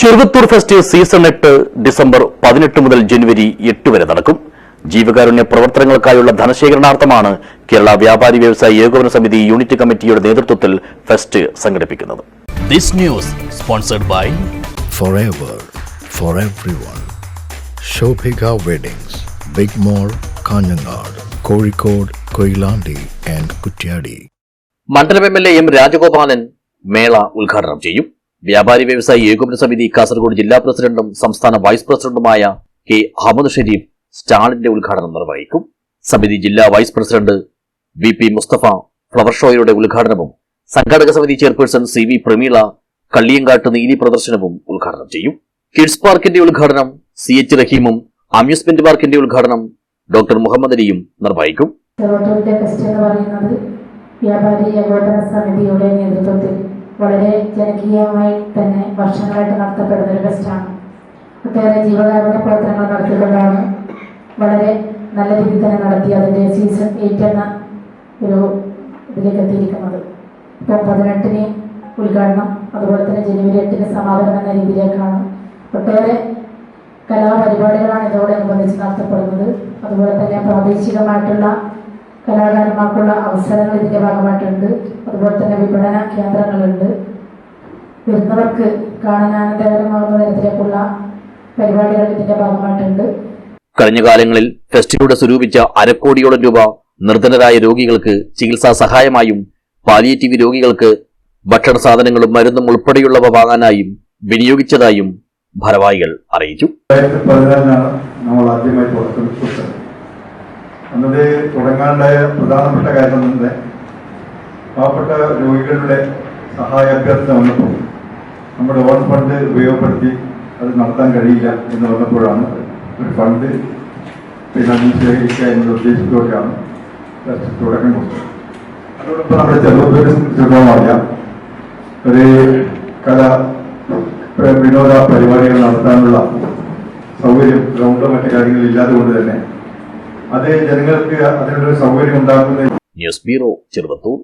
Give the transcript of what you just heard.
Cheruvathur fest season എട്ട് December പതിനെട്ട് മുതൽ ജനുവരി എട്ട് വരെ നടക്കും. ജീവകാരുണ്യ പ്രവർത്തനങ്ങൾക്കായുള്ള ധനശേഖരണാർത്ഥമാണ് കേരള വ്യാപാരി വ്യവസായ ഏകോപന സമിതി യൂണിറ്റ് കമ്മിറ്റിയുടെ നേതൃത്വത്തിൽ ഫെസ്റ്റ് സംഘടിപ്പിക്കുന്നത്. This news sponsored by forever for everyone. Shobhika Weddings, Big mall Kanhangad Kozhikode Koilandi and Kuttiadi മണ്ഡലം M L A M Rajagopalan മേള ഉദ്ഘാടനം ചെയ്യും. വ്യാപാരി വ്യവസായി ഏകോപന സമിതി കാസർഗോഡ് ജില്ലാ പ്രസിഡന്റും സംസ്ഥാന വൈസ് പ്രസിഡന്റുമായ കെ അഹമ്മദ് ഷരീഫ് സ്റ്റാളിന്റെ ഉദ്ഘാടനം നിർവഹിക്കും. സമിതി ജില്ലാ vice president V P Musthafa flower ഷോയുടെ ഉദ്ഘാടനവും സംഘാടക സമിതി chairperson C V Prameela Kalliyankattu Neeli പ്രദർശനവും ഉദ്ഘാടനം ചെയ്യും. കിഡ്സ് പാർക്കിന്റെ ഉദ്ഘാടനം സി എച്ച് റഹീമും അമ്യൂസ്മെന്റ് പാർക്കിന്റെ ഉദ്ഘാടനം ഡോക്ടർ മുഹമ്മദ് അലിയും നിർവഹിക്കും. പറയുന്നത് വ്യാപാരി സമിതിയുടെ നേതൃത്വത്തിൽ വളരെ ജനകീയമായി തന്നെ വർഷങ്ങളായിട്ട് നടത്തപ്പെടുന്ന ഒരു ഫെസ്റ്റാണ് ഒട്ടേറെ ജീവകാരുണ്യ പ്രവർത്തനങ്ങൾ നടത്തിക്കൊണ്ടാണ് വളരെ നല്ല രീതിയിൽ തന്നെ നടത്തി അതിന്റെ സീസൺ എയ്റ്റ് എന്ന ഒരു ഇതിലേക്ക് എത്തിയിരിക്കുന്നത്. ഇപ്പോൾ പതിനെട്ടിന് ഉദ്ഘാടനം അതുപോലെ തന്നെ ജനുവരി എട്ടിന് സമാപനം എന്ന രീതിയിലേക്കാണ് ഒട്ടേറെ കലാപരിപാടികളാണ് ഇതോടനുബന്ധിച്ച് നടത്തപ്പെടുന്നത്. അതുപോലെ തന്നെ പ്രാദേശികമായിട്ടുള്ള കലാകാരന്മാർക്കുള്ള അവസരങ്ങൾ ഇതിന്റെ ഭാഗമായിട്ടുണ്ട്. അതുപോലെ തന്നെ വിപണന കേന്ദ്രങ്ങളുണ്ട്. വരുന്നവർക്ക് കാണാൻ ആനന്ദകരമാകുന്ന തരത്തിലേക്കുള്ള പരിപാടികൾ ഇതിന്റെ ഭാഗമായിട്ടുണ്ട്. കഴിഞ്ഞ കാലങ്ങളിൽ ഫെസ്റ്റിലൂടെ സ്വരൂപിച്ച അരക്കോടിയോളം രൂപ നിർധനരായ രോഗികൾക്ക് ചികിത്സാ സഹായമായും പാലിയേറ്റീവ് രോഗികൾക്ക് ഭക്ഷണ സാധനങ്ങളും മരുന്നും ഉൾപ്പെടെയുള്ളവ വാങ്ങാനായും വിനിയോഗിച്ചതായും ഭാരവാഹികൾ അറിയിച്ചു. നമ്മൾ ആദ്യമായി അന്നത് തുടങ്ങാണ്ടായ പ്രധാനപ്പെട്ട കാര്യം എന്നത് പാവപ്പെട്ട രോഗികളുടെ സഹായ അഭ്യർത്ഥന വന്നപ്പോൾ നമ്മുടെ ഓൺ ഫണ്ട് ഉപയോഗപ്പെടുത്തി അത് നടത്താൻ കഴിയില്ല എന്ന് വന്നപ്പോഴാണ് ഒരു ഫണ്ട് പിന്നെ അതിന് ശേഖരിക്കുക എന്നുള്ള ഉദ്ദേശത്തോടെയാണ് തുടക്കം കൊടുത്തത് അതോടൊപ്പം നമ്മുടെ ചെറുപ്പത്തിൽ സുഗമമായ ഒരു കല വിനോദ പരിപാടികൾ നടത്താനുള്ള സൗകര്യം ഗ്രൗണ്ടോ മറ്റു കാര്യങ്ങളും ഇല്ലാതെ കൊണ്ട് തന്നെ അത് ജനങ്ങൾക്ക് അതിനുള്ള സൗകര്യം ഉണ്ടാക്കുന്ന ന്യൂസ് ബ്യൂറോ ചെറുവത്തൂർ.